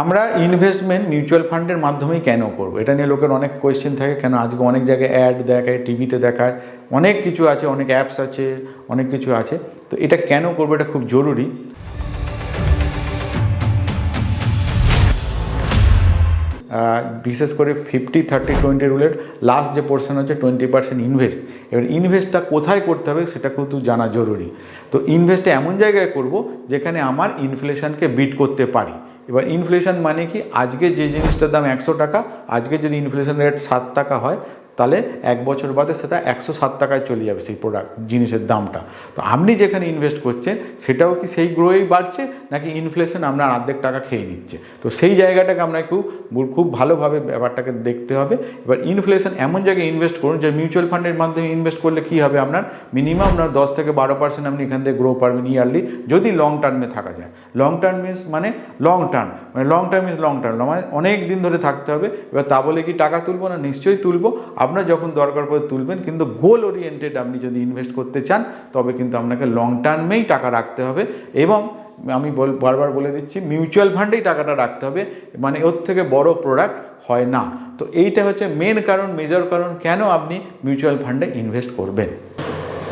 আমরা investment mutual ফান্ডের মাধ্যমেই কেন করব? এটা নিয়ে লোকের অনেক কোয়েশ্চেন থাকে, কেন আজকে অনেক জায়গায় অ্যাড দেখায় টিভিতে দেখায়, অনেক কিছু আছে, অনেক অ্যাপস আছে, অনেক কিছু আছে। তো এটা কেন করব এটা খুব জরুরি। বিশেষ করে ফিফটি থার্টি টোয়েন্টি রুলের লাস্ট যে পোর্শন হচ্ছে টোয়েন্টি পার্সেন্ট ইনভেস্ট এবার ইনভেস্টটা কোথায় করতে হবে সেটা কিন্তু জানা জরুরি। তো ইনভেস্টটা এমন জায়গায় করব যেখানে আমার ইনফ্লেশনকে বিট করতে পারি। এবার ইনফ্লেশন মানে কি? আজকে যে জিনিসটার দাম একশো টাকা, আজকে যদি ইনফ্লেশন রেট সাত টাকা হয়, তাহলে এক বছর বাদে সেটা একশো সাত টাকায় চলে যাবে সেই প্রোডাক্ট জিনিসের দামটা। তো আপনি যেখানে ইনভেস্ট করছেন, সেটাও কি সেই গ্রোয়েই বাড়ছে? নাকি ইনফ্লেশন আপনার অর্ধেক টাকা খেয়ে নিচ্ছে। তো সেই জায়গাটাকে আমরা খুব খুব ভালোভাবে ব্যাপারটাকে দেখতে হবে। এবার ইনফ্লেশন এমন জায়গায় ইনভেস্ট করুন যে মিউচুয়াল ফান্ডের মাধ্যমে ইনভেস্ট করলে কী হবে আপনার? মিনিমাম আপনার দশ থেকে বারো পার্সেন্ট আপনি এখান থেকে গ্রো পারবেন ইয়ারলি যদি লং টার্মে থাকা যায়। লং টার্ম মিনস মানে লং টার্ম মানে long term means long term মানে অনেক দিন ধরে থাকতে হবে। এবার তা বলে কি টাকা তুলবো না? নিশ্চয়ই তুলবো। আপনার যখন দরকার পড়ে তুলবেন, কিন্তু গোল ওরিয়েন্টেড আপনি যদি ইনভেস্ট করতে চান, তবে কিন্তু আপনাকে লং টার্মেই টাকা রাখতে হবে এবং আমি বারবার বলে দিচ্ছি মিউচুয়াল ফান্ডেই টাকাটা রাখতে হবে মানে ওর থেকে বড় প্রোডাক্ট হয় না। তো এইটা হচ্ছে মেন কারণ মেজর কারণ, কেন আপনি মিউচুয়াল ফান্ডে ইনভেস্ট করবেন?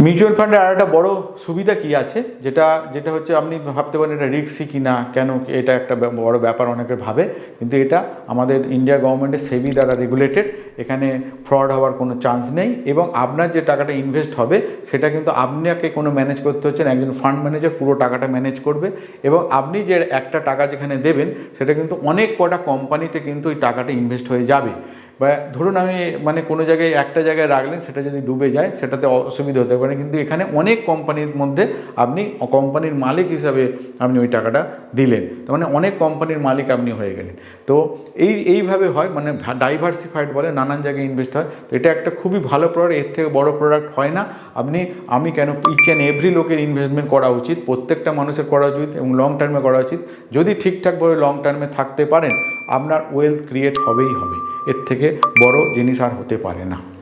মিউচুয়াল ফান্ডের আর একটা বড় সুবিধা কি আছে? যেটা যেটা হচ্ছে আপনি ভাবতে পারেন এটা রিক্সি কি না কেন এটা একটা বড় ব্যাপার অনেকে ভাবে, কিন্তু এটা আমাদের ইন্ডিয়া গভর্নমেন্টের সেবি দ্বারা রেগুলেটেড এখানে ফ্রড হওয়ার কোনো চান্স নেই, এবং আপনার যে টাকাটা ইনভেস্ট হবে, সেটা কিন্তু আপনাকে কোনো ম্যানেজ করতে হচ্ছে না, একজন ফান্ড ম্যানেজার পুরো টাকাটা ম্যানেজ করবে, এবং আপনি যে একটা টাকা যেখানে দেবেন, সেটা কিন্তু অনেক কটা কোম্পানিতে কিন্তু ওই টাকাটা ইনভেস্ট হয়ে যাবে। বা ধরুন আমি মানে কোনো জায়গায় একটা জায়গায় রাখলেন, সেটা যদি ডুবে যায়, সেটাতে অসুবিধা হতে পারে। কিন্তু এখানে অনেক কোম্পানির মধ্যে আপনি কোম্পানির মালিক হিসাবে আপনি ওই টাকাটা দিলেন। তার মানে অনেক কোম্পানির মালিক আপনি হয়ে গেলেন। তো এই, এইভাবে হয় মানে ডাইভার্সিফাইড বলে নানান জায়গায় ইনভেস্ট হয়। তো এটা একটা খুবই ভালো প্রোডাক্টের থেকে বড় প্রোডাক্ট হয় না। আপনি, আমি কেন ইচ অ্যান্ড এভরি লোকের ইনভেস্টমেন্ট করা উচিত, প্রত্যেকটা মানুষের করা উচিত এবং লং টার্মে করা উচিত। যদি ঠিকঠাকভাবে লং টার্মে থাকতে পারেন, আপনার ওয়েলথ ক্রিয়েট হবেই হবে। এর থেকে বড় জিনিস আর হতে পারে না।